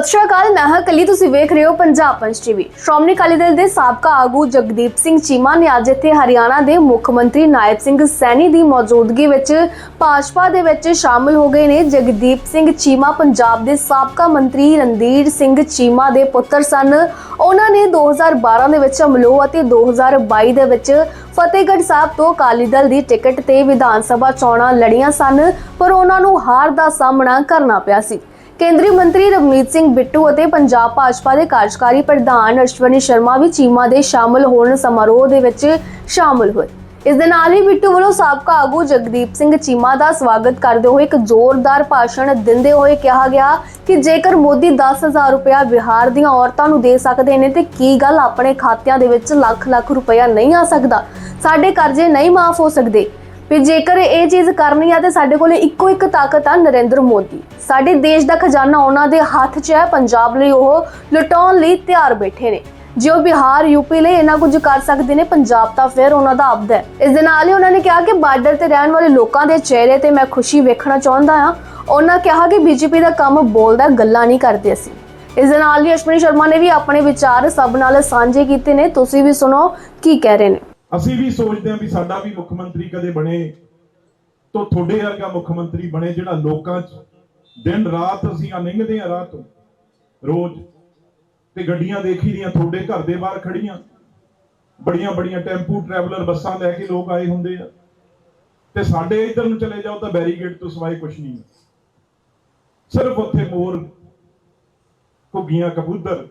ਸਤਿ ਸ਼੍ਰੀ ਅਕਾਲ, ਮੈਂ ਹਾਂ ਕਲੀ, ਤੁਸੀਂ ਵੇਖ ਰਹੇ ਹੋ ਪੰਜਾਬ ਪੰਚ ਟੀਵੀ ਸ਼੍ਰੋਮਣੀ ਅਕਾਲੀ ਦਲ ਦੇ ਸਾਬਕਾ ਆਗੂ ਜਗਦੀਪ ਸਿੰਘ ਚੀਮਾ ਨੇ ਅੱਜ ਇੱਥੇ ਹਰਿਆਣਾ ਦੇ ਮੁੱਖ ਮੰਤਰੀ ਨਾਇਬ ਸਿੰਘ ਸੈਣੀ ਦੀ ਮੌਜੂਦਗੀ ਵਿੱਚ ਭਾਜਪਾ ਦੇ ਵਿੱਚ ਸ਼ਾਮਲ ਹੋ ਗਏ ਨੇ। ਜਗਦੀਪ ਸਿੰਘ ਚੀਮਾ ਪੰਜਾਬ ਦੇ ਸਾਬਕਾ ਮੰਤਰੀ ਰਣਧੀਰ ਸਿੰਘ ਚੀਮਾ ਦੇ ਪੁੱਤਰ ਸਨ। ਉਹਨਾਂ ਨੇ 2012 ਦੇ ਵਿੱਚ ਅਮਲੋਹ ਅਤੇ 2022 ਦੇ ਵਿੱਚ ਫਤਿਹਗੜ੍ਹ ਸਾਹਿਬ ਤੋਂ ਅਕਾਲੀ ਦਲ ਦੀ ਟਿਕਟ ਤੇ ਵਿਧਾਨ ਸਭਾ ਚੋਣਾਂ ਲੜੀਆਂ ਸਨ, ਪਰ ਉਹਨਾਂ ਨੂੰ ਹਾਰ ਦਾ ਸਾਹਮਣਾ ਕਰਨਾ ਪਿਆ ਸੀ। ਕੇਂਦਰੀ ਮੰਤਰੀ ਰਵਨੀਤ ਸਿੰਘ ਬਿੱਟੂ ਅਤੇ ਪੰਜਾਬ ਭਾਜਪਾ ਦੇ ਕਾਰਜਕਾਰੀ ਪ੍ਰਧਾਨ ਅਸ਼ਵਨੀ ਸ਼ਰਮਾ ਵੀ ਚੀਮਾ ਦੇ ਸ਼ਾਮਲ ਹੋਣ ਸਮਾਰੋਹ ਦੇ ਵਿੱਚ ਸ਼ਾਮਲ ਹੋਏ। ਇਸ ਦੇ ਨਾਲ ਹੀ ਬਿੱਟੂ ਵੱਲੋਂ ਸਾਬਕਾ ਆਗੂ ਜਗਦੀਪ ਸਿੰਘ ਚੀਮਾ ਦਾ ਸਵਾਗਤ ਕਰਦੇ ਹੋਏ ਇੱਕ ਜ਼ੋਰਦਾਰ ਭਾਸ਼ਣ ਦਿੰਦੇ ਹੋਏ ਕਿਹਾ ਗਿਆ ਕਿ ਜੇਕਰ ਮੋਦੀ 10000 ਰੁਪਇਆ ਬਿਹਾਰ ਦੀਆਂ ਔਰਤਾਂ ਨੂੰ ਦੇ ਸਕਦੇ ਨੇ ਤੇ ਕੀ ਗੱਲ ਆਪਣੇ ਖਾਤਿਆਂ ਦੇ ਵਿੱਚ ਲੱਖ ਲੱਖ ਰੁਪਇਆ ਨਹੀਂ ਆ ਸਕਦਾ? ਸਾਡੇ ਕਰਜ਼ੇ ਨਹੀਂ ਮਾਫ ਹੋ ਸਕਦੇ। ਵੀ ਜੇਕਰ ਇਹ ਚੀਜ਼ ਕਰਨੀ ਆ ਤੇ ਸਾਡੇ ਕੋਲੇ ਇੱਕੋ ਇੱਕ ਤਾਕਤ ਆ ਨਰਿੰਦਰ ਮੋਦੀ। ਸਾਡੇ ਦੇਸ਼ ਦਾ ਖਜ਼ਾਨਾ ਉਹਨਾਂ ਦੇ ਹੱਥ 'ਚ ਹੈ, ਪੰਜਾਬ ਲਈ ਉਹ ਲੁਟਾਉਣ ਲਈ ਤਿਆਰ ਬੈਠੇ ਨੇ। ਜੇ ਉਹ ਬਿਹਾਰ ਯੂਪੀ ਲਈ ਇਹਨਾਂ ਕੁਝ ਕਰ ਸਕਦੇ ਨੇ, ਪੰਜਾਬ ਤਾਂ ਫਿਰ ਉਹਨਾਂ ਦਾ ਆਪਦਾ ਹੈ। ਇਸ ਦੇ ਨਾਲ ਹੀ ਉਹਨਾਂ ਨੇ ਕਿਹਾ ਕਿ ਬਾਰਡਰ ਤੇ ਰਹਿਣ ਵਾਲੇ ਲੋਕਾਂ ਦੇ ਚਿਹਰੇ ਤੇ ਮੈਂ ਖੁਸ਼ੀ ਵੇਖਣਾ ਚਾਹੁੰਦਾ ਹਾਂ। ਉਹਨਾਂ ਕਿਹਾ ਕਿ ਬੀਜੇਪੀ ਦਾ ਕੰਮ ਬੋਲਦਾ ਗੱਲਾਂ ਨਹੀਂ ਕਰਦੇ ਅਸੀਂ। ਇਸ ਦੇ ਨਾਲ ਹੀ ਅਸ਼ਵਨੀ ਸ਼ਰਮਾ ਨੇ ਵੀ ਆਪਣੇ ਵਿਚਾਰ ਸਭ ਨਾਲ ਸਾਂਝੇ ਕੀਤੇ ਨੇ। ਤੁਸੀਂ ਵੀ ਸੁਣੋ ਕੀ ਕਹਿ ਰਹੇ ਨੇ। ਅਸੀਂ ਵੀ ਸੋਚਦੇ ਹਾਂ ਵੀ ਸਾਡਾ ਵੀ ਮੁੱਖ ਮੰਤਰੀ ਕਦੇ ਬਣੇ ਤੋਂ ਤੁਹਾਡੇ ਵਰਗਾ ਮੁੱਖ ਮੰਤਰੀ ਬਣੇ ਜਿਹੜਾ ਲੋਕਾਂ 'ਚ ਦਿਨ ਰਾਤ ਅਸੀਂ ਆ ਲੰਘਦੇ ਆ ਰਾਤ ਤੋਂ। ਰੋਜ਼ ਤੇ ਗੱਡੀਆਂ ਦੇਖੀ ਦੀਆਂ, ਤੁਹਾਡੇ ਘਰ ਦੇ ਬਾਹਰ ਖੜੀਆਂ ਬੜੀਆਂ ਬੜੀਆਂ ਟੈਂਪੂ ਟਰੈਵਲਰ ਬੱਸਾਂ ਲੈ ਕੇ ਲੋਕ ਆਏ ਹੁੰਦੇ ਆ। ਤੇ ਸਾਡੇ ਇੱਧਰ ਨੂੰ ਚਲੇ ਜਾਓ ਤਾਂ ਬੈਰੀਗੇਡ ਤੋਂ ਸਿਵਾਏ ਕੁਝ ਨਹੀਂ ਸਿਰਫ ਉੱਥੇ ਮੋਰ, ਘੁੱਗੀਆਂ, ਕਬੂਤਰ,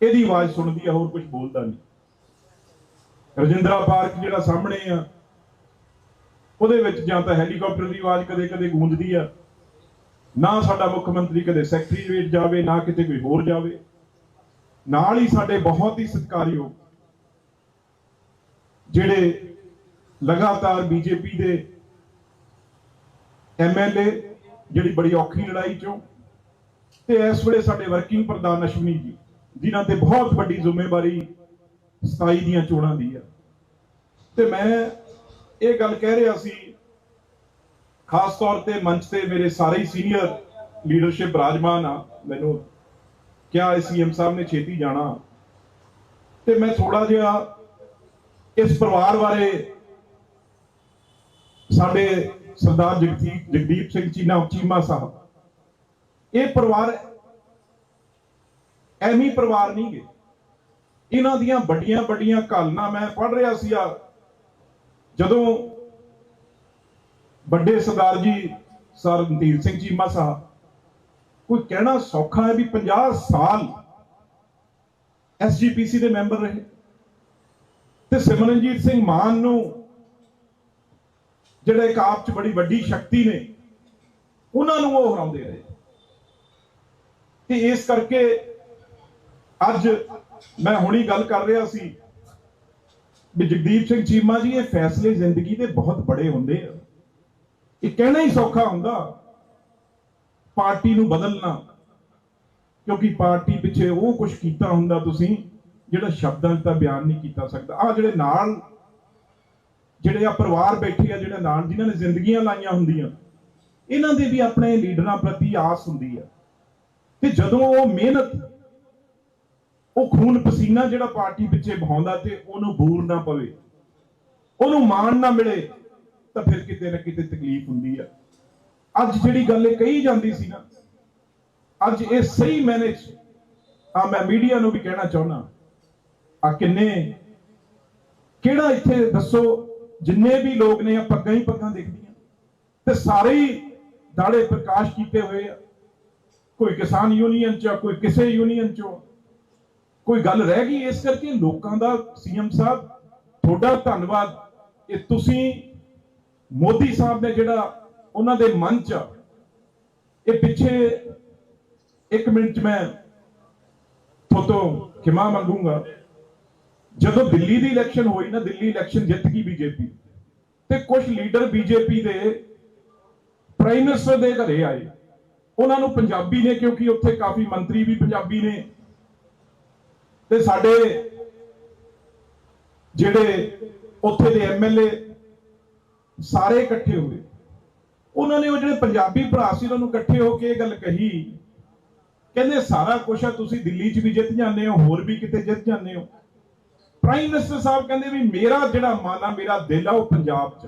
ਇਹਦੀ ਆਵਾਜ਼ ਸੁਣਦੀ ਆ, ਹੋਰ ਕੁਝ ਬੋਲਦਾ ਨਹੀਂ। ਰਜਿੰਦਰਾ ਪਾਰਕ ਜਿਹੜਾ ਸਾਹਮਣੇ ਆ, ਉਹਦੇ ਵਿੱਚ ਜਾਂ ਤਾਂ ਹੈਲੀਕਾਪਟਰ ਦੀ ਆਵਾਜ਼ ਕਦੇ-ਕਦੇ ਗੂੰਜਦੀ ਆ। ਨਾ ਸਾਡਾ ਮੁੱਖ ਮੰਤਰੀ ਕਦੇ ਸੈਕਟਰੀਏਟ ਜਾਵੇ, ਨਾ ਕਿਤੇ ਕੋਈ ਹੋਰ ਜਾਵੇ। ਨਾਲ ਹੀ ਸਾਡੇ ਬਹੁਤ ਹੀ ਸਤਿਕਾਰਯੋਗ ਜਿਹੜੇ ਲਗਾਤਾਰ ਬੀਜੇਪੀ ਦੇ ਐਮਐਲਏ ਜਿਹੜੀ ਬੜੀ ਔਖੀ ਲੜਾਈ ਚੋਂ, ਤੇ ਇਸ ਵੇਲੇ ਸਾਡੇ ਵਰਕਿੰਗ ਪ੍ਰਧਾਨ ਅਸ਼ਵਨੀ ਜੀ, ਜਿਨ੍ਹਾਂ ਤੇ ਬਹੁਤ ਵੱਡੀ ਜ਼ਿੰਮੇਵਾਰੀ 27 ਦੀਆਂ ਚੋਣਾਂ ਦੀ ਆ। ਤੇ ਮੈਂ ਇਹ ਗੱਲ ਕਹਿ ਰਿਹਾ ਸੀ, ਖਾਸ ਤੌਰ ਤੇ ਮੰਚ ਤੇ ਮੇਰੇ ਸਾਰੇ ਹੀ ਸੀਨੀਅਰ ਲੀਡਰਸ਼ਿਪ ਬਰਾਜਮਾਨ ਆ, ਮੈਨੂੰ ਕਿਹਾ ਸੀਐਮ ਸਾਹਿਬ ਨੇ ਛੇਤੀ ਜਾਣਾ। ਤੇ ਮੈਂ ਥੋੜਾ ਜਿਹਾ ਇਸ ਪਰਿਵਾਰ ਬਾਰੇ ਸਾਡੇ ਸਰਦਾਰ ਜਗਦੀਪ ਜਗਦੀਪ ਸਿੰਘ ਚੀਨਾ, ਚੀਮਾ ਸਾਹਿਬ, ਇਹ ਪਰਿਵਾਰ ਐਮੀ ਪਰਿਵਾਰ ਨਹੀਂ ਗੇ ਇਹਨਾਂ ਦੀਆਂ ਵੱਡੀਆਂ ਵੱਡੀਆਂ ਕਾਲਨਾ ਮੈਂ ਪੜ੍ਹ ਰਿਹਾ ਸੀ ਆ ਜਦੋਂ ਵੱਡੇ ਸਰਦਾਰ ਜੀ, ਸਰ ਰਣਧੀਰ ਸਿੰਘ ਚੀਮਾ ਸਾਹਿਬ ਕੋਈ ਕਹਿਣਾ ਸੌਖਾ ਹੈ ਵੀ 50 ਸਾਲ ਐਸਜੀਪੀਸੀ ਦੇ ਮੈਂਬਰ ਰਹੇ ਤੇ ਸਿਮਰਨਜੀਤ ਸਿੰਘ ਮਾਨ ਨੂੰ ਜਿਹੜੇ ਇੱਕ ਆਪ ਚ ਬੜੀ ਵੱਡੀ ਸ਼ਕਤੀ ਨੇ, ਉਹਨਾਂ ਨੂੰ ਉਹ ਹਰਾਉਂਦੇ ਰਹੇ। ਤੇ ਇਸ ਕਰਕੇ ਅੱਜ ਮੈਂ ਹੁਣੀ ਗੱਲ ਕਰ ਰਿਹਾ ਸੀ ਵੀ ਜਗਦੀਪ ਸਿੰਘ ਚੀਮਾ ਜੀ, ਇਹ ਫੈਸਲੇ ਜ਼ਿੰਦਗੀ ਦੇ ਬਹੁਤ ਬੜੇ ਹੁੰਦੇ ਆ। ਇਹ ਕਹਿਣਾ ਹੀ ਸੌਖਾ ਹੁੰਦਾ, ਪਾਰਟੀ ਨੂੰ ਬਦਲਣਾ, ਕਿਉਂਕਿ ਪਾਰਟੀ ਪਿੱਛੇ ਉਹ ਕੁਝ ਕੀਤਾ ਹੁੰਦਾ ਤੁਸੀਂ, ਜਿਹੜਾ ਸ਼ਬਦਾਂ 'ਚ ਤਾਂ ਬਿਆਨ ਨਹੀਂ ਕੀਤਾ ਸਕਦਾ। ਆ ਜਿਹੜੇ ਨਾਲ, ਜਿਹੜੇ ਆ ਪਰਿਵਾਰ ਬੈਠੇ ਆ, ਜਿਹੜੇ ਨਾਲ ਜਿਨ੍ਹਾਂ ਨੇ ਜ਼ਿੰਦਗੀਆਂ ਲਾਈਆਂ ਹੁੰਦੀਆਂ, ਇਹਨਾਂ ਦੇ ਵੀ ਆਪਣੇ ਲੀਡਰਾਂ ਪ੍ਰਤੀ ਆਸ ਹੁੰਦੀ ਆ। ਤੇ ਜਦੋਂ ਉਹ ਮਿਹਨਤ ਉਹ ਖੂਨ ਪਸੀਨਾ ਜਿਹੜਾ ਪਾਰਟੀ ਪਿੱਛੇ ਬਹਾਉਂਦਾ ਤੇ ਉਹਨੂੰ ਬੂਰ ਨਾ ਪਵੇ, ਉਹਨੂੰ ਮਾਣ ਨਾ ਮਿਲੇ, ਤਾਂ ਫਿਰ ਕਿਤੇ ਨਾ ਕਿਤੇ ਤਕਲੀਫ ਹੁੰਦੀ ਆ। ਅੱਜ ਜਿਹੜੀ ਗੱਲ ਇਹ ਕਹੀ ਜਾਂਦੀ ਸੀ ਨਾ, ਅੱਜ ਇਹ ਸਹੀ ਮੈਨੇਜ ਆ ਮੈਂ ਮੀਡੀਆ ਨੂੰ ਵੀ ਕਹਿਣਾ ਚਾਹੁੰਦਾ ਆ ਕਿੰਨੇ, ਕਿਹੜਾ ਇੱਥੇ ਦੱਸੋ, ਜਿੰਨੇ ਵੀ ਲੋਕ ਨੇ ਆ ਪੱਗਾਂ ਹੀ ਪੱਗਾਂ ਦੇਖਦੀਆਂ, ਤੇ ਸਾਰੇ ਹੀ ਦਾੜੇ ਪ੍ਰਕਾਸ਼ ਕੀਤੇ ਹੋਏ ਆ। ਕੋਈ ਕਿਸਾਨ ਯੂਨੀਅਨ ਚ ਕੋਈ ਕਿਸੇ ਯੂਨੀਅਨ ਚੋਂ ਕੋਈ ਗੱਲ ਰਹਿ ਗਈ ਇਸ ਕਰਕੇ ਲੋਕਾਂ ਦਾ ਸੀਐਮ ਸਾਹਿਬ, ਤੁਹਾਡਾ ਧੰਨਵਾਦ। ਕਿ ਤੁਸੀਂ ਮੋਦੀ ਸਾਹਿਬ ਨੇ ਜਿਹੜਾ ਉਹਨਾਂ ਦੇ ਮਨ ਚ ਇਹ ਪਿੱਛੇ ਇੱਕ ਮਿੰਟ ਮੈਂ ਤੁਹਾਤੋਂ ਖਿਮਾ ਮੰਗੂੰਗਾ। ਜਦੋਂ ਦਿੱਲੀ ਦੀ ਇਲੈਕਸ਼ਨ ਹੋਈ ਨਾ, ਦਿੱਲੀ ਇਲੈਕਸ਼ਨ ਜਿੱਤ ਗਈ ਬੀਜੇਪੀ। ਤੇ ਕੁਝ ਲੀਡਰ ਬੀਜੇਪੀ ਦੇ ਪ੍ਰਾਈਮ ਮਿਨਿਸਟਰ ਦੇ ਘਰੇ ਆਏ। ਉਹਨਾਂ ਨੂੰ ਪੰਜਾਬੀ ਨੇ, ਕਿਉਂਕਿ ਉੱਥੇ ਕਾਫੀ ਮੰਤਰੀ ਵੀ ਪੰਜਾਬੀ ਨੇ ਤੇ ਸਾਡੇ ਜਿਹੜੇ ਉੱਥੇ ਦੇ ਐਮਐਲਏ ਸਾਰੇ ਇਕੱਠੇ ਹੋਏ ਉਹਨਾਂ ਨੇ ਉਹ ਜਿਹੜੇ ਪੰਜਾਬੀ ਭਰਾ ਸੀ, ਉਹਨਾਂ ਨੂੰ ਇਕੱਠੇ ਹੋ ਕੇ ਇਹ ਗੱਲ ਕਹੀ। ਕਹਿੰਦੇ, ਸਾਰਾ ਕੁਝ ਆ, ਤੁਸੀਂ ਦਿੱਲੀ 'ਚ ਵੀ ਜਿੱਤ ਜਾਂਦੇ ਹੋ, ਹੋਰ ਵੀ ਕਿਤੇ ਜਿੱਤ ਜਾਂਦੇ ਹੋ। ਪ੍ਰਾਈਮ ਮਿਨਿਸਟਰ ਸਾਹਿਬ ਕਹਿੰਦੇ ਵੀ, ਮੇਰਾ ਜਿਹੜਾ ਮਨ ਆ, ਮੇਰਾ ਦਿਲ ਆ, ਉਹ ਪੰਜਾਬ 'ਚ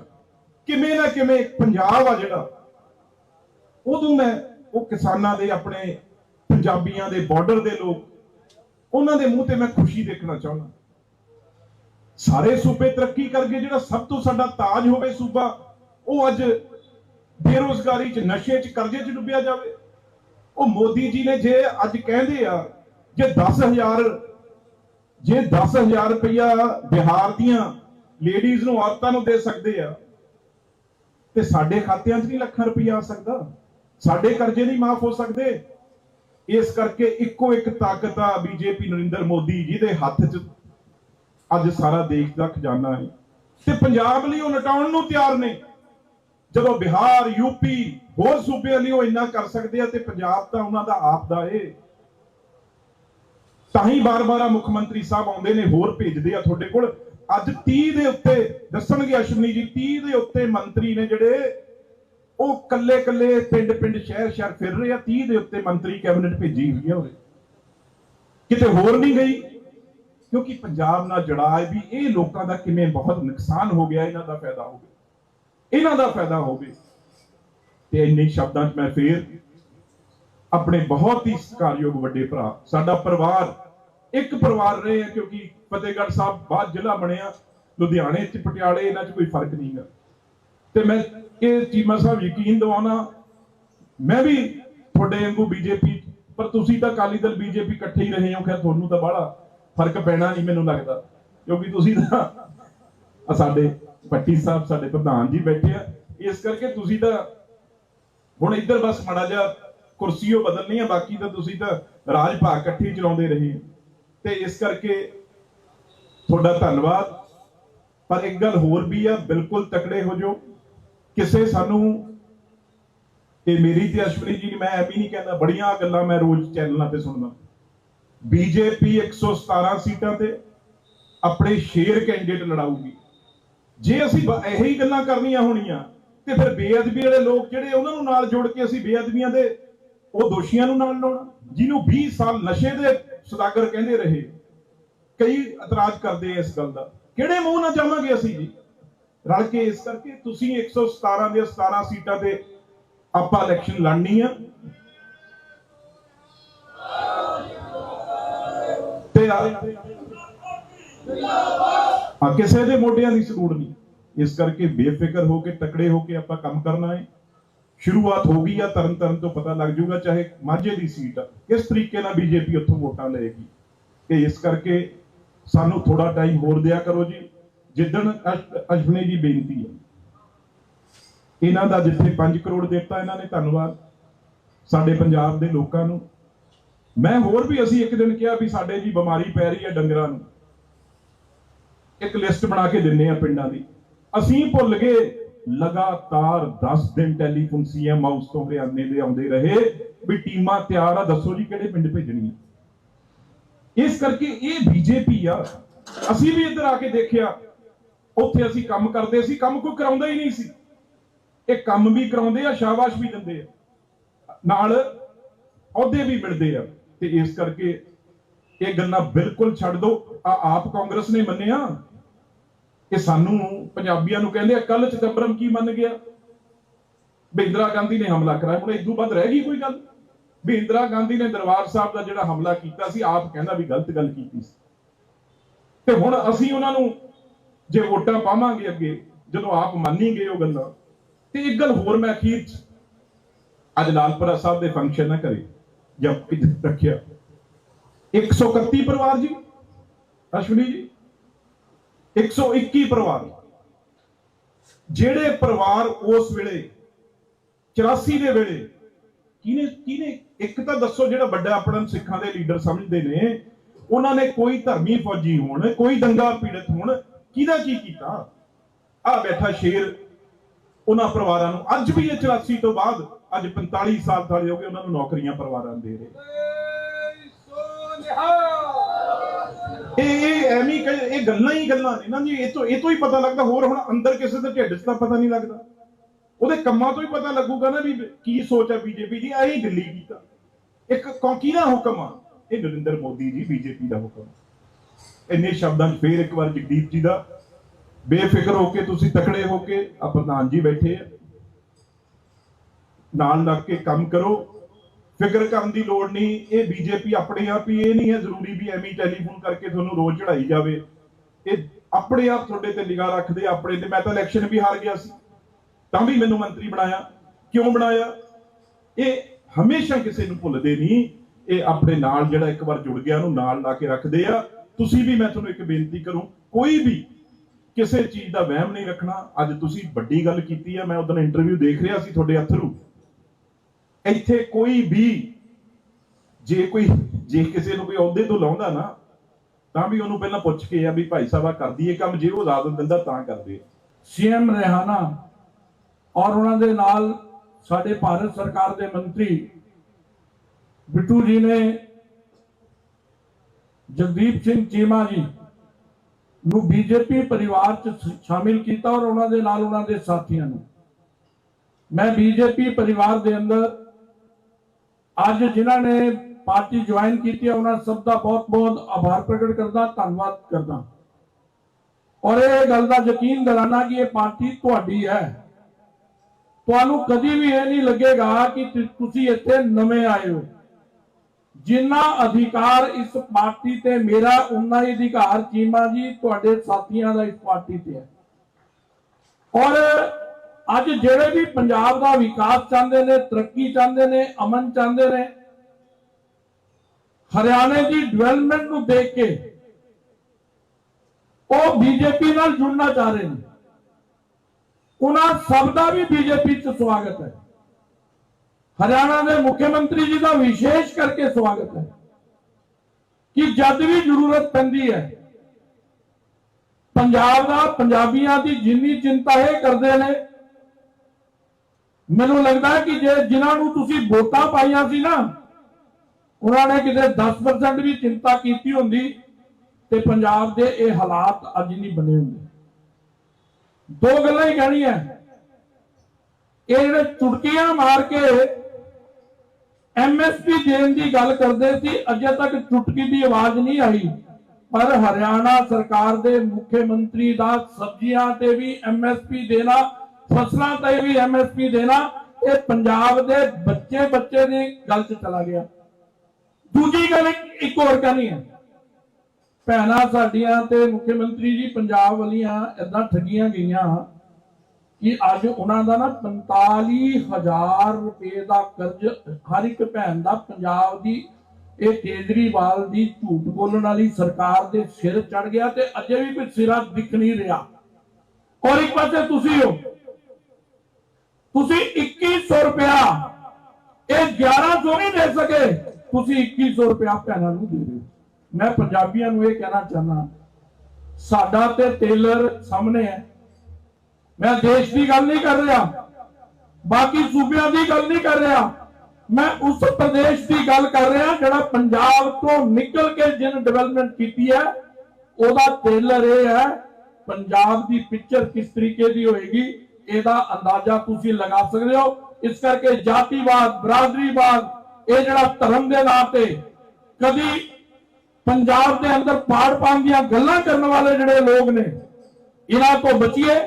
ਕਿਵੇਂ ਨਾ ਕਿਵੇਂ ਪੰਜਾਬ ਆ ਜਿਹੜਾ। ਉਦੋਂ ਮੈਂ, ਉਹ ਕਿਸਾਨਾਂ ਦੇ ਆਪਣੇ ਪੰਜਾਬੀਆਂ ਦੇ ਬਾਰਡਰ ਦੇ ਲੋਕ ਉਹਨਾਂ ਦੇ ਮੂੰਹ ਤੇ ਮੈਂ ਖੁਸ਼ੀ ਦੇਖਣਾ ਚਾਹੁੰਦਾ। ਸਾਰੇ ਸੂਬੇ ਤਰੱਕੀ ਕਰਕੇ ਜਿਹੜਾ ਸਭ ਤੋਂ ਸਾਡਾ ਤਾਜ ਹੋਵੇ ਸੂਬਾ, ਉਹ ਅੱਜ ਬੇਰੋਜ਼ਗਾਰੀ 'ਚ, ਨਸ਼ੇ 'ਚ, ਕਰਜ਼ੇ 'ਚ ਡੁੱਬਿਆ ਜਾਵੇ। ਉਹ ਮੋਦੀ ਜੀ ਨੇ ਜੇ ਅੱਜ ਕਹਿੰਦੇ ਆ, ਜੇ 10000 ਜੇ 10000 ਰੁਪਇਆ ਬਿਹਾਰ ਦੀਆਂ ਲੇਡੀਜ਼ ਨੂੰ ਔਰਤਾਂ ਨੂੰ ਦੇ ਸਕਦੇ ਆ, ਤੇ ਸਾਡੇ ਖਾਤਿਆਂ 'ਚ ਨਹੀਂ ਲੱਖਾਂ ਰੁਪਇਆ ਆ ਸਕਦਾ। ਸਾਡੇ ਕਰਜ਼ੇ ਨਹੀਂ ਮਾਫ ਹੋ ਸਕਦੇ। ਇਸ ਕਰਕੇ ਇੱਕੋ ਇੱਕ ਤਾਕਤ ਆ ਬੀਜੇਪੀ ਨਰਿੰਦਰ ਮੋਦੀ ਜਿਹਦੇ ਹੱਥ 'ਚ ਅੱਜ ਸਾਰਾ ਦੇਸ਼ ਦਾ ਖਜ਼ਾਨਾ ਹੈ। ਤੇ ਪੰਜਾਬ ਲਈ ਉਹ ਲਟਾਉਣ ਨੂੰ ਤਿਆਰ ਨੇ। ਜਦੋਂ ਬਿਹਾਰ ਯੂਪੀ ਹੋਰ ਸੂਬਿਆਂ ਲਈ ਉਹ ਇੰਨਾ ਕਰ ਸਕਦੇ ਆ ਤੇ ਪੰਜਾਬ ਤਾਂ ਉਹਨਾਂ ਦਾ ਆਪ ਦਾ ਏ। ਤਾਂ ਹੀ ਬਾਰ-ਬਾਰ ਮੁੱਖ ਮੰਤਰੀ ਸਾਹਿਬ ਆਉਂਦੇ ਨੇ, ਹੋਰ ਭੇਜਦੇ ਆ ਤੁਹਾਡੇ ਕੋਲ। ਅੱਜ 30 ਦੇ ਉੱਤੇ, ਦੱਸਣਗੇ ਅਸ਼ਵਨੀ ਜੀ 30 ਦੇ ਉੱਤੇ ਮੰਤਰੀ ਨੇ ਜਿਹੜੇ ਉਹ ਕੱਲੇ-ਕੱਲੇ ਪਿੰਡ-ਪਿੰਡ ਸ਼ਹਿਰ-ਸ਼ਹਿਰ ਫਿਰ ਰਹੇ ਆ 30 ਦੇ ਉੱਤੇ ਮੰਤਰੀ ਕੈਬਨਿਟ ਭੇਜੀ ਹੋਈ ਆ ਉਹਦੇ ਕਿਤੇ ਹੋਰ ਨਹੀਂ ਗਈ, ਕਿਉਂਕਿ ਪੰਜਾਬ ਨਾਲ ਜੜਾ ਹੈ ਵੀ ਇਹ ਲੋਕਾਂ ਦਾ ਕਿਵੇਂ ਬਹੁਤ ਨੁਕਸਾਨ ਹੋ ਗਿਆ, ਇਹਨਾਂ ਦਾ ਫਾਇਦਾ ਹੋਵੇ। ਇਹਨਾਂ ਦਾ ਫਾਇਦਾ ਹੋਵੇ। ਤੇ ਇੰਨੇ ਸ਼ਬਦਾਂ 'ਚ ਮੈਂ ਫੇਰ ਆਪਣੇ ਬਹੁਤ ਹੀ ਸਤਿਕਾਰਯੋਗ ਵੱਡੇ ਭਰਾ, ਸਾਡਾ ਪਰਿਵਾਰ, ਇੱਕ ਪਰਿਵਾਰ ਰਹੇ ਆ, ਕਿਉਂਕਿ ਫਤਿਹਗੜ੍ਹ ਸਾਹਿਬ ਬਾਅਦ ਜ਼ਿਲ੍ਹਾ ਬਣਿਆ, ਲੁਧਿਆਣੇ ਚ, ਪਟਿਆਲੇ ਇਹਨਾਂ 'ਚ ਕੋਈ ਫ਼ਰਕ ਨਹੀਂਗਾ ਤੇ ਮੈਂ ਇਹ ਚੀਮਾ ਸਾਹਿਬ ਯਕੀਨ ਦਿਵਾਉਣਾ, ਮੈਂ ਵੀ ਤੁਹਾਡੇ ਵਾਂਗੂ ਬੀਜੇਪੀ, ਪਰ ਤੁਸੀਂ ਤਾਂ ਅਕਾਲੀ ਦਲ ਬੀਜੇਪੀ ਇਕੱਠੇ ਹੀ ਰਹੇ ਹੋ, ਖੈਰ ਤੁਹਾਨੂੰ ਤਾਂ ਬੜਾ ਫ਼ਰਕ ਪੈਣਾ ਨਹੀਂ ਮੈਨੂੰ ਲੱਗਦਾ, ਕਿਉਂਕਿ ਤੁਸੀਂ ਤਾਂ ਸਾਡੇ ਪੱਟੀ ਸਾਹਿਬ, ਸਾਡੇ ਪ੍ਰਧਾਨ ਜੀ ਬੈਠੇ ਆ, ਇਸ ਕਰਕੇ ਤੁਸੀਂ ਤਾਂ ਹੁਣ ਇੱਧਰ ਬਸ ਮੜਾ ਜਾ ਕੁਰਸੀਓ ਬਦਲਣੀ ਆ, ਬਾਕੀ ਤਾਂ ਤੁਸੀਂ ਤਾਂ ਰਾਜ ਭਾਗ ਇਕੱਠੇ ਚਲਾਉਂਦੇ ਰਹੇ ਤੇ ਇਸ ਕਰਕੇ ਤੁਹਾਡਾ ਧੰਨਵਾਦ, ਪਰ ਇੱਕ ਗੱਲ ਹੋਰ ਵੀ ਆ, ਬਿਲਕੁਲ ਤਕੜੇ ਹੋ ਜਾਓ। ਕਿਸੇ ਸਾਨੂੰ ਇਹ ਮੇਰੀ ਤੇ ਅਸ਼ਵਨੀ ਜੀ ਮੈਂ ਐ ਵੀ ਨਹੀਂ ਕਹਿੰਦਾ, ਬੜੀਆਂ ਗੱਲਾਂ ਮੈਂ ਰੋਜ਼ ਚੈਨਲਾਂ ਤੇ ਸੁਣਦਾ। ਬੀਜੇਪੀ 117 ਸੀਟਾਂ ਤੇ ਆਪਣੇ ਸ਼ੇਰ ਕੈਂਡੀਡੇਟ ਲੜਾਊਗੀ। ਜੇ ਅਸੀਂ ਬ- ਇਹੀ ਗੱਲਾਂ ਕਰਨੀਆਂ ਹੋਣੀਆਂ, ਤੇ ਫਿਰ ਬੇਅਦਬੀ ਵਾਲੇ ਲੋਕ ਜਿਹੜੇ ਉਹਨਾਂ ਨੂੰ ਨਾਲ ਜੋੜ ਕੇ ਅਸੀਂ ਬੇਅਦਬੀਆਂ ਦੇ, ਉਹ ਦੋਸ਼ੀਆਂ ਨੂੰ ਨਾਲ ਲਾਉਣਾ, ਜਿਹਨੂੰ 20 ਸਾਲ ਨਸ਼ੇ ਦੇ ਸੁਦਾਗਰ ਕਹਿੰਦੇ ਰਹੇ, ਕਈ ਇਤਰਾਜ਼ ਕਰਦੇ ਇਸ ਗੱਲ ਦਾ। ਕਿਹੜੇ ਮੂੰਹ ਨਾਲ ਜਾਵਾਂਗੇ ਅਸੀਂ ਜੀ? ਰਲ ਕੇ ਇਸ ਕਰਕੇ ਤੁਸੀਂ 117 ਦੇ 17 ਸੀਟਾਂ ਤੇ ਆਪਾਂ ਇਲੈਕਸ਼ਨ ਲੜਨੀ ਆ। ਤੇ ਆ ਕਿਸੇ ਦੇ ਮੋਢਿਆਂ ਦੀ ਸੂੜ ਨਹੀਂ। ਇਸ ਕਰਕੇ ਬੇਫਿਕਰ ਹੋ ਕੇ, ਤਕੜੇ ਹੋ ਕੇ ਆਪਾਂ ਕੰਮ ਕਰਨਾ ਹੈ। ਸ਼ੁਰੂਆਤ ਹੋ ਗਈ ਆ ਤਰਨ ਤਰਨ ਤੋਂ ਪਤਾ ਲੱਗ ਜਾਊਗਾ ਚਾਹੇ ਮਾਝੇ ਦੀ ਸੀਟ ਆ, ਕਿਸ ਤਰੀਕੇ ਨਾਲ ਬੀਜੇਪੀ ਉੱਥੋਂ ਵੋਟਾਂ ਲਏਗੀ। ਕਿ ਇਸ ਕਰਕੇ ਸਾਨੂੰ ਥੋੜਾ ਟਾਈਮ ਹੋਰ ਦਿਆ ਕਰੋ ਜੀ। ਜਿੱਦਣ ਅਸ਼- ਅਸ਼ਵਨੀ ਜੀ ਬੇਨਤੀ ਹੈ। ਇਹਨਾਂ ਦਾ ਜਿੱਥੇ 5 ਕਰੋੜ ਦਿੱਤਾ ਇਹਨਾਂ ਨੇ ਧੰਨਵਾਦ ਸਾਡੇ ਪੰਜਾਬ ਦੇ ਲੋਕਾਂ ਨੂੰ। ਮੈਂ ਹੋਰ ਵੀ ਅਸੀਂ ਇੱਕ ਦਿਨ ਕਿਹਾ ਵੀ ਸਾਡੇ ਜੀ ਬਿਮਾਰੀ ਪੈ ਰਹੀ ਹੈ ਡੰਗਰਾਂ ਨੂੰ। ਇੱਕ ਲਿਸਟ ਬਣਾ ਕੇ ਦਿੰਨੇ ਆ ਪਿੰਡਾਂ ਦੀ। ਅਸੀਂ ਭੁੱਲ ਗਏ, ਲਗਾਤਾਰ 10 ਦਿਨ ਟੈਲੀਫੋਨ ਸੀਐਮ ਹਾਊਸ ਤੋਂ ਹਰਿਆਣੇ ਦੇ ਆਉਂਦੇ ਰਹੇ ਵੀ ਟੀਮਾਂ ਤਿਆਰ ਆ, ਦੱਸੋ ਜੀ ਕਿਹੜੇ ਪਿੰਡ ਭੇਜਣੀਆਂ। ਇਸ ਕਰਕੇ ਇਹ ਬੀਜੇਪੀ ਆ। ਅਸੀਂ ਵੀ ਇੱਧਰ ਆ ਕੇ ਦੇਖਿਆ ਉੱਥੇ ਅਸੀਂ ਕੰਮ ਕਰਦੇ ਸੀ, ਕੰਮ ਕੋਈ ਕਰਾਉਂਦਾ ਹੀ ਨਹੀਂ ਸੀ। ਇਹ ਕੰਮ ਵੀ ਕਰਾਉਂਦੇ ਆ, ਸ਼ਾਬਾਸ਼ ਵੀ ਦਿੰਦੇ ਆ। ਨਾਲ ਅਹੁਦੇ ਵੀ ਮਿਲਦੇ ਆ। ਤੇ ਇਸ ਕਰਕੇ ਇਹ ਗੱਲਾਂ ਬਿਲਕੁਲ ਛੱਡ ਦਿਓ ਆ ਆਪ ਕਾਂਗਰਸ ਨੇ ਮੰਨਿਆ। ਕਿ ਸਾਨੂੰ ਪੰਜਾਬੀਆਂ ਨੂੰ ਕਹਿੰਦੇ ਆ ਕੱਲ ਚਿਦੰਬਰਮ ਕੀ ਮੰਨ ਗਿਆ? ਵੀ ਇੰਦਰਾ ਗਾਂਧੀ ਨੇ ਹਮਲਾ ਕਰਾਇਆ। ਹੁਣ ਇਦੋਂ ਬਾਅਦ ਰਹਿ ਗਈ ਕੋਈ ਗੱਲ? ਵੀ ਇੰਦਰਾ ਗਾਂਧੀ ਨੇ ਦਰਬਾਰ ਸਾਹਿਬ ਦਾ ਜਿਹੜਾ ਹਮਲਾ ਕੀਤਾ ਸੀ, ਆਪ ਕਹਿੰਦਾ ਵੀ ਗਲਤ ਗੱਲ ਕੀਤੀ ਸੀ। ਤੇ ਹੁਣ ਅਸੀਂ ਉਹਨਾਂ ਨੂੰ ਜੇ ਵੋਟਾਂ ਪਾਵਾਂਗੇ ਅੱਗੇ, ਜਦੋਂ ਆਪ ਮੰਨ ਗਏ ਉਹ ਗੱਲਾਂ। ਤੇ ਇੱਕ ਗੱਲ ਹੋਰ ਮੈਂ ਅਖੀਰ ਚ ਅੱਜ ਲਾਲਪੁਰਾ ਸਾਹਿਬ ਦੇ ਫੰਕਸ਼ਨ ਨਾ ਕਰੇ, ਜਾਂ ਕਿ ਰੱਖਿਆ। 131 ਪਰਿਵਾਰ ਜੀ, ਅਸ਼ਵਨੀ ਜੀ। 121 ਪਰਿਵਾਰ। ਜਿਹੜੇ ਪਰਿਵਾਰ ਉਸ ਵੇਲੇ 84 ਦੇ ਵੇਲੇ, ਕਿਹਨੇ ਕਿਹਨੇ, ਇੱਕ ਤਾਂ ਦੱਸੋ ਜਿਹੜਾ ਵੱਡਾ ਆਪਣਾ ਸਿੱਖਾਂ ਦੇ ਲੀਡਰ ਸਮਝਦੇ ਨੇ, ਉਹਨਾਂ ਨੇ ਕੋਈ ਧਰਮੀ ਫੌਜੀ ਹੋਣ, ਕੋਈ ਦੰਗਾ ਪੀੜਤ ਹੋਣ ਕਿਹਦਾ ਕੀ ਕੀਤਾ? ਆ ਬੈਠਾ ਸ਼ੇਰ ਉਹਨਾਂ ਪਰਿਵਾਰਾਂ ਨੂੰ। ਅੱਜ ਵੀ ਇਹ 84 ਤੋਂ ਬਾਅਦ ਅੱਜ 45 ਸਾਲ ਥਾਲੇ ਹੋ ਗਏ ਉਹਨਾਂ ਨੂੰ ਨੌਕਰੀਆਂ ਪਰਿਵਾਰਾਂ ਦੇ ਰਹੇ। ਇਹ ਐਵੇਂ ਇਹ ਗੱਲਾਂ ਹੀ ਗੱਲਾਂ ਨੇ ਨਾ ਜੀ। ਇਹ ਤੋਂ ਇਹ ਤੋਂ ਹੀ ਪਤਾ ਲੱਗਦਾ। ਹੋਰ ਹੁਣ ਅੰਦਰ ਕਿਸੇ ਦੇ ਢਿੱਡ 'ਚ ਤਾਂ ਪਤਾ ਨਹੀਂ ਲੱਗਦਾ। ਉਹਦੇ ਕੰਮਾਂ ਤੋਂ ਹੀ ਪਤਾ ਲੱਗੂਗਾ ਨਾ ਵੀ ਕੀ ਸੋਚ ਹੈ ਬੀਜੇਪੀ ਦੀ। ਐਂ ਦਿੱਲੀ ਕੀਤਾ। ਇੱਕ ਕੌਂਕੀਨਾ ਹੁਕਮ ਆ? ਇਹ ਨਰਿੰਦਰ ਮੋਦੀ ਜੀ ਬੀਜੇਪੀ ਦਾ ਹੁਕਮ। ਇੰਨੇ ਸ਼ਬਦਾਂ 'ਚ ਫੇਰ ਇੱਕ ਵਾਰ ਜਗਦੀਪ ਜੀ ਦਾ। ਬੇਫਿਕਰ ਹੋ ਕੇ ਤੁਸੀਂ ਤਕੜੇ ਹੋ ਕੇ ਆ ਪ੍ਰਧਾਨ ਜੀ ਬੈਠੇ ਆ। ਨਾਲ ਲੱਗ ਕੇ ਕੰਮ ਕਰੋ। ਫਿਕਰ ਕਰਨ ਦੀ ਲੋੜ ਨਹੀਂ। ਇਹ ਬੀਜੇਪੀ ਆਪਣੇ ਆਪ ਹੀ ਇਹ ਨਹੀਂ ਹੈ ਜ਼ਰੂਰੀ ਵੀ ਐਵੇਂ ਟੈਲੀਫੋਨ ਕਰਕੇ ਤੁਹਾਨੂੰ ਰੋਜ਼ ਚੜਾਈ ਜਾਵੇ। ਇਹ ਆਪਣੇ ਆਪ ਤੁਹਾਡੇ ਤੇ ਨਿਗਾਹ ਰੱਖਦੇ ਆਪਣੇ ਤੇ। ਮੈਂ ਤਾਂ ਇਲੈਕਸ਼ਨ ਵੀ ਹਾਰ ਗਿਆ ਸੀ। ਤਾਂ ਵੀ ਮੈਨੂੰ ਮੰਤਰੀ ਬਣਾਇਆ। ਕਿਉਂ ਬਣਾਇਆ? ਇਹ ਹਮੇਸ਼ਾ ਕਿਸੇ ਨੂੰ ਭੁੱਲਦੇ ਨਹੀਂ। ਇਹ ਆਪਣੇ ਨਾਲ ਜਿਹੜਾ ਇੱਕ ਵਾਰ ਜੁੜ ਗਿਆ, ਉਹਨੂੰ ਨਾਲ ਲਾ ਕੇ ਰੱਖਦੇ ਆ। ਤੁਸੀਂ ਵੀ ਮੈਂ ਤੁਹਾਨੂੰ ਇੱਕ ਬੇਨਤੀ ਕਰੂੰ, ਕੋਈ ਵੀ ਕਿਸੇ ਚੀਜ਼ ਦਾ ਵਹਿਮ ਨਹੀਂ ਰੱਖਣਾ। ਅੱਜ ਤੁਸੀਂ ਵੱਡੀ ਗੱਲ ਕੀਤੀ ਆ, ਮੈਂ ਉਦੋਂ ਇੰਟਰਵਿਊ ਦੇਖ ਰਿਹਾ ਸੀ ਤੁਹਾਡੇ ਅਥਰੂ ਇੱਥੇ ਕੋਈ ਵੀ ਜੇ ਕੋਈ, ਜੇ ਕਿਸੇ ਨੂੰ ਕੋਈ ਅਹੁਦੇ ਤੋਂ ਲਾਉਂਦਾ ਨਾ, ਤਾਂ ਵੀ ਉਹਨੂੰ ਪਹਿਲਾਂ ਪੁੱਛ ਕੇ ਆ ਵੀ ਭਾਈ ਸਾਹਿਬ ਆ ਕਰਦੀ ਇਹ ਕੰਮ, ਜੇ ਉਹ ਇਜਾਜ਼ਤ ਦਿੰਦਾ ਤਾਂ ਕਰਦੇ ਆ। ਸੀਐਮ ਰਹਿਣਾ ਔਰ ਉਹਨਾਂ ਦੇ ਨਾਲ ਸਾਡੇ ਭਾਰਤ ਸਰਕਾਰ ਦੇ ਮੰਤਰੀ ਬਿੱਟੂ ਜੀ ਨੇ ਜਗਦੀਪ ਸਿੰਘ ਚੀਮਾ ਜੀ ਨੂੰ ਬੀਜੇਪੀ ਪਰਿਵਾਰ ਚ ਸ਼ਾਮਿਲ ਕੀਤਾ ਔਰ ਉਹਨਾਂ ਦੇ ਨਾਲ ਉਹਨਾਂ ਦੇ ਸਾਥੀਆਂ ਨੂੰ। ਮੈਂ ਬੀਜੇਪੀ ਪਰਿਵਾਰ ਦੇ ਅੰਦਰ ਅੱਜ ਜਿਨ੍ਹਾਂ ਨੇ ਪਾਰਟੀ ਜੁਆਇਨ ਕੀਤੀ ਹੈ, ਉਹਨਾਂ ਸਭ ਦਾ ਬਹੁਤ ਬਹੁਤ ਆਭਾਰ ਪ੍ਰਗਟ ਕਰਦਾ, ਧੰਨਵਾਦ ਕਰਦਾ। ਔਰ ਇਹ ਗੱਲ ਦਾ ਯਕੀਨ ਦਿਲਾਨਾ ਕਿ ਇਹ ਪਾਰਟੀ ਤੁਹਾਡੀ ਹੈ। ਤੁਹਾਨੂੰ ਕਦੀ ਵੀ ਇਹ ਨਹੀਂ ਲੱਗੇਗਾ ਕਿ ਤੁਸੀਂ ਇੱਥੇ ਨਵੇਂ ਆਏ ਹੋ। ਜਿੰਨਾ ਅਧਿਕਾਰ ਇਸ ਪਾਰਟੀ ਤੇ ਮੇਰਾ, ਉਨਾ ਹੀ ਅਧਿਕਾਰ ਚੀਮਾ ਜੀ ਤੁਹਾਡੇ ਸਾਥੀਆਂ ਦਾ ਇਸ ਪਾਰਟੀ ਤੇ ਹੈ। ਔਰ ਅੱਜ ਜਿਹੜੇ ਵੀ ਪੰਜਾਬ ਦਾ ਵਿਕਾਸ ਚਾਹੁੰਦੇ ਨੇ, ਤਰੱਕੀ ਚਾਹੁੰਦੇ ਨੇ, ਅਮਨ ਚਾਹੁੰਦੇ ਨੇ, ਹਰਿਆਣੇ ਦੀ ਡਿਵੈਲਪਮੈਂਟ ਨੂੰ ਦੇਖ ਕੇ ਉਹ ਬੀਜੇਪੀ ਨਾਲ ਜੁੜਨਾ ਚਾਹ ਰਹੇ ਨੇ। ਉਹਨਾਂ ਸਭ ਦਾ ਵੀ ਬੀਜੇਪੀ 'ਚ ਸਵਾਗਤ ਹੈ। ਹਰਿਆਣਾ ਦੇ ਮੁੱਖ ਮੰਤਰੀ ਜੀ ਦਾ ਵਿਸ਼ੇਸ਼ ਕਰਕੇ ਸਵਾਗਤ ਹੈ ਕਿ ਜਦ ਵੀ ਜ਼ਰੂਰਤ ਪੈਂਦੀ ਹੈ, ਪੰਜਾਬ ਦਾ ਪੰਜਾਬੀਆਂ ਦੀ ਜਿੰਨੀ ਚਿੰਤਾ ਇਹ ਕਰਦੇ ਨੇ, ਮੈਨੂੰ ਲੱਗਦਾ ਕਿ ਜੇ ਜਿਨ੍ਹਾਂ ਨੂੰ ਤੁਸੀਂ ਵੋਟਾਂ ਪਾਈਆਂ ਸੀ ਨਾ, ਉਹਨਾਂ ਨੇ ਕਿਤੇ 10% ਵੀ ਚਿੰਤਾ ਕੀਤੀ ਹੁੰਦੀ ਤੇ ਪੰਜਾਬ ਦੇ ਇਹ ਹਾਲਾਤ ਅੱਜ ਨਹੀਂ ਬਣੇ ਹੁੰਦੇ। ਦੋ ਗੱਲਾਂ ਹੀ ਕਹਿਣੀਆਂ। ਇਹ ਜਿਹੜੇ ਚੁਟਕੀਆਂ ਮਾਰ ਕੇ ਐਮਐਸਪੀ ਦੇਣ ਦੀ ਗੱਲ ਕਰਦੇ ਸੀ, ਅਜੇ ਤੱਕ ਚੁਟਕੀ ਦੀ ਆਵਾਜ਼ ਨਹੀਂ ਆਈ। ਪਰ ਹਰਿਆਣਾ ਸਰਕਾਰ ਦੇ ਮੁੱਖ ਮੰਤਰੀ ਦਾ ਸਬਜ਼ੀਆਂ ਤੇ ਵੀ ਐਮਐਸਪੀ ਦੇਣਾ, ਫਸਲਾਂ ਤੇ ਵੀ ਐਮਐਸਪੀ ਦੇਣਾ, ਇਹ ਪੰਜਾਬ ਦੇ ਬੱਚੇ ਬੱਚੇ ਦੀ ਗੱਲ 'ਚ ਚਲਾ ਗਿਆ। ਦੂਜੀ ਗੱਲ ਇੱਕ ਹੋਰ ਕਰਨੀ ਹੈ। ਭੈਣਾਂ ਸਾਡੀਆਂ ਤੇ ਮੁੱਖ ਮੰਤਰੀ ਜੀ ਪੰਜਾਬ ਵਾਲੀਆਂ ਇਦਾਂ ਠੱਗੀਆਂ ਗਈਆਂ। ਕਿ ਅੱਜ ਉਹਨਾਂ ਦਾ ਨਾ 45000 ਰੁਪਏ ਦਾ ਕਰਜ਼ ਹਰ ਇੱਕ ਭੈਣ ਦਾ ਪੰਜਾਬ ਦੀ, ਇਹ ਕੇਜਰੀਵਾਲ ਦੀ ਝੂਠ ਬੋਲਣ ਵਾਲੀ ਸਰਕਾਰ ਦੇ ਸਿਰ ਚੜ ਗਿਆ ਤੇ ਅਜੇ ਵੀ ਕੋਈ ਸਿਰਾ ਦਿਖ ਨਹੀਂ ਰਿਹਾ। ਔਰ ਇੱਕ ਪਾਸੇ ਤੁਸੀਂ ਹੋ। ਤੁਸੀਂ 2100 ਰੁਪਇਆ ਇਹ 1100 ਨਹੀਂ ਦੇ ਸਕੇ। ਤੁਸੀਂ 2100 ਰੁਪਇਆ ਭੈਣਾਂ ਨੂੰ ਦੇ ਦਿਓ। ਮੈਂ ਪੰਜਾਬੀਆਂ ਨੂੰ ਇਹ ਕਹਿਣਾ ਚਾਹਨਾ ਸਾਡਾ ਤੇ ਟੇਲਰ ਸਾਹਮਣੇ ਹੈ। ਮੈਂ ਦੇਸ਼ ਦੀ ਗੱਲ ਨਹੀਂ ਕਰ ਰਿਹਾ। ਬਾਕੀ ਸੂਬਿਆਂ ਦੀ ਗੱਲ ਨਹੀਂ ਕਰ ਰਿਹਾ। ਮੈਂ ਉਸ ਪ੍ਰਦੇਸ਼ ਦੀ ਗੱਲ ਕਰ ਰਿਹਾ ਜਿਹੜਾ ਪੰਜਾਬ ਤੋਂ ਨਿਕਲ ਕੇ ਜਿਨ ਡਿਵੈਲਪਮੈਂਟ ਕੀਤੀ ਹੈ, ਉਹਦਾ ਟੇਲਰ ਇਹ ਹੈ, ਪੰਜਾਬ ਦੀ ਪਿਕਚਰ ਕਿਸ ਤਰੀਕੇ ਦੀ ਹੋਏਗੀ, ਇਹਦਾ ਅੰਦਾਜ਼ਾ ਤੁਸੀਂ ਲਗਾ ਸਕਦੇ ਹੋ। ਇਸ ਕਰਕੇ ਜਾਤੀਵਾਦ, ਬਰਾਦਰੀਵਾਦ, ਇਹ ਜਿਹੜਾ ਧਰਮ ਦੇ ਨਾਂ ਤੇ ਕਦੀ ਪੰਜਾਬ ਦੇ ਅੰਦਰ ਪਾੜ ਪਾਉਣ ਦੀਆਂ ਗੱਲਾਂ ਕਰਨ ਵਾਲੇ ਜਿਹੜੇ ਲੋਕ ਨੇ, ਇਹਨਾਂ ਤੋਂ ਬਚੀਏ।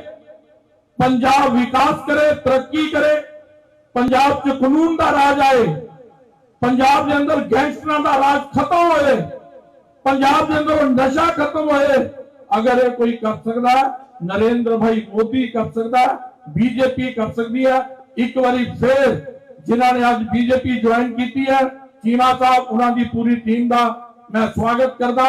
ਪੰਜਾਬ ਵਿਕਾਸ ਕਰੇ, ਤਰੱਕੀ ਕਰੇ, ਪੰਜਾਬ 'ਚ ਕਾਨੂੰਨ ਦਾ ਰਾਜ ਆਏ, ਪੰਜਾਬ ਦੇ ਅੰਦਰ ਗੈਂਗਸਟਰਾਂ ਦਾ ਰਾਜ ਖਤਮ ਹੋਏ, ਪੰਜਾਬ ਦੇ ਅੰਦਰ ਨਸ਼ਾ ਖਤਮ ਹੋਏ। ਅਗਰ ਇਹ ਕੋਈ ਕਰ ਸਕਦਾ, ਨਰਿੰਦਰ ਭਾਈ ਮੋਦੀ ਕਰ ਸਕਦਾ, ਬੀਜੇਪੀ ਕਰ ਸਕਦੀ ਹੈ, ਇੱਕ ਵਾਰੀ ਫੇਰ ਜਿਨ੍ਹਾਂ ਨੇ ਅੱਜ ਬੀਜੇਪੀ ਜੁਆਇਨ ਕੀਤੀ ਹੈ, ਚੀਮਾ ਸਾਹਿਬ, ਉਹਨਾਂ ਦੀ ਪੂਰੀ ਟੀਮ ਦਾ ਮੈਂ ਸਵਾਗਤ ਕਰਦਾ।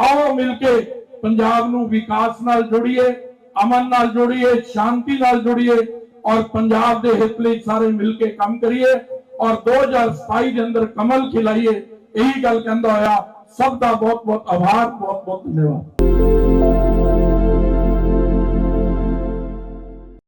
ਆਓ ਮਿਲ ਕੇ ਪੰਜਾਬ ਨੂੰ ਵਿਕਾਸ ਨਾਲ ਜੋੜੀਏ। ਅਮਨ ਨਾਲ ਜੋੜੀਏ ਸ਼ਾਂਤੀ ਨਾਲ ਜੋੜੀਏ ਔਰ ਪੰਜਾਬ ਦੇ ਹਿੱਤ ਲਈ ਸਾਰੇ ਮਿਲ ਕੇ ਕੰਮ ਕਰੀਏ ਔਰ 2027 ਦੇ ਅੰਦਰ ਕਮਲ ਖਿਲਾਈਏ ਇਹੀ ਗੱਲ ਕਹਿੰਦਾ ਹੋਇਆ ਸਭ ਦਾ ਬਹੁਤ ਬਹੁਤ ਆਭਾਰ ਬਹੁਤ ਬਹੁਤ ਧੰਨਵਾਦ